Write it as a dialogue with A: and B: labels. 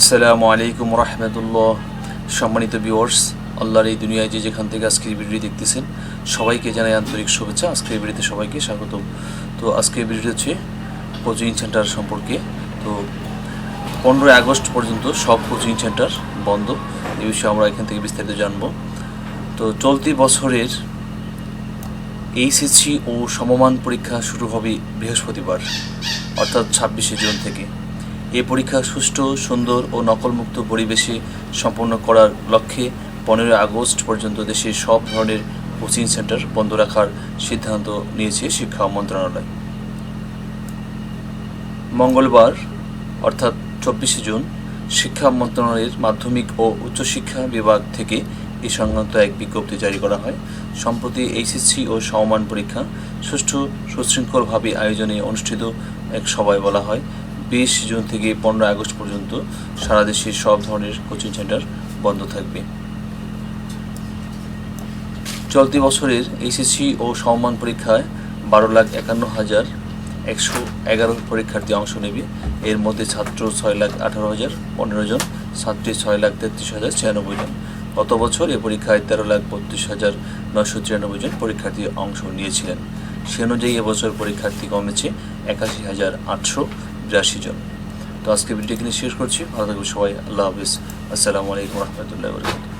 A: আসসালামু আলাইকুম রহমতুল্লাহ সম্মানিত বিওর্স আল্লাহর এই দুনিয়ায় যে যেখান থেকে আজকের ভিডিও দেখতেছেন সবাইকে জানাই আন্তরিক শুভেচ্ছা আজকের ভিডিওতে সবাইকে স্বাগত তো আজকের ভিডিওটি হচ্ছে কোচিং সেন্টার সম্পর্কে তো পনেরোই আগস্ট পর্যন্ত সব কোচিং সেন্টার বন্ধ এ বিষয়ে আমরা এখান থেকে বিস্তারিত জানব তো চলতি বছরের এইচএসসি ও সমমান পরীক্ষা শুরু হবে বৃহস্পতিবার অর্থাৎ ছাব্বিশে জুন থেকে এ পরীক্ষা সুষ্ঠু সুন্দর ও নকলমুক্ত পরিবেশে সম্পন্ন করার লক্ষ্যে পনেরোই আগস্ট পর্যন্ত দেশের সব ধরনের কোচিং সেন্টার বন্ধ রাখার সিদ্ধান্ত নিয়েছে শিক্ষা মন্ত্রণালয় মঙ্গলবার অর্থাৎ চব্বিশে জুন শিক্ষা মন্ত্রণালয়ের মাধ্যমিক ও উচ্চশিক্ষা বিভাগ থেকে এ সংক্রান্ত এক বিজ্ঞপ্তি জারি করা হয় সম্প্রতি এইচএসসি ও সমমান পরীক্ষা সুষ্ঠু সুশৃঙ্খলভাবে আয়োজনে অনুষ্ঠিত এক সভায় বলা হয় বিশ জুন থেকে পনেরো আগস্ট পর্যন্ত সারা দেশে সব ধরনের কোচিং সেন্টার বন্ধ থাকবে চলতি বছরের এইচএসসি ও সম্মান পরীক্ষায় বারো লাখ একান্ন হাজার একশো এগারো পরীক্ষার্থী অংশ নেবে এর মধ্যে ছাত্র ছয় লাখ আঠারো হাজার পনেরো জন ছাত্রী ছয় লাখ তেত্রিশ হাজার ছিয়ানব্বই জন গত বছর এ পরীক্ষায় তেরো লাখ বত্রিশ হাজার নয়শো তিরানব্বই জন পরীক্ষার্থী অংশ নিয়েছিলেন সে অনুযায়ী এবছর পরীক্ষার্থী কমেছে একাশি হাজার আটশো বিরাশি জন তো আজকে ভিডিও এখানে শেষ করছি ভালো থাকবে সবাই আল্লাহ হাফিজ আসসালামু আলাইকুম রহমতুল্লাহ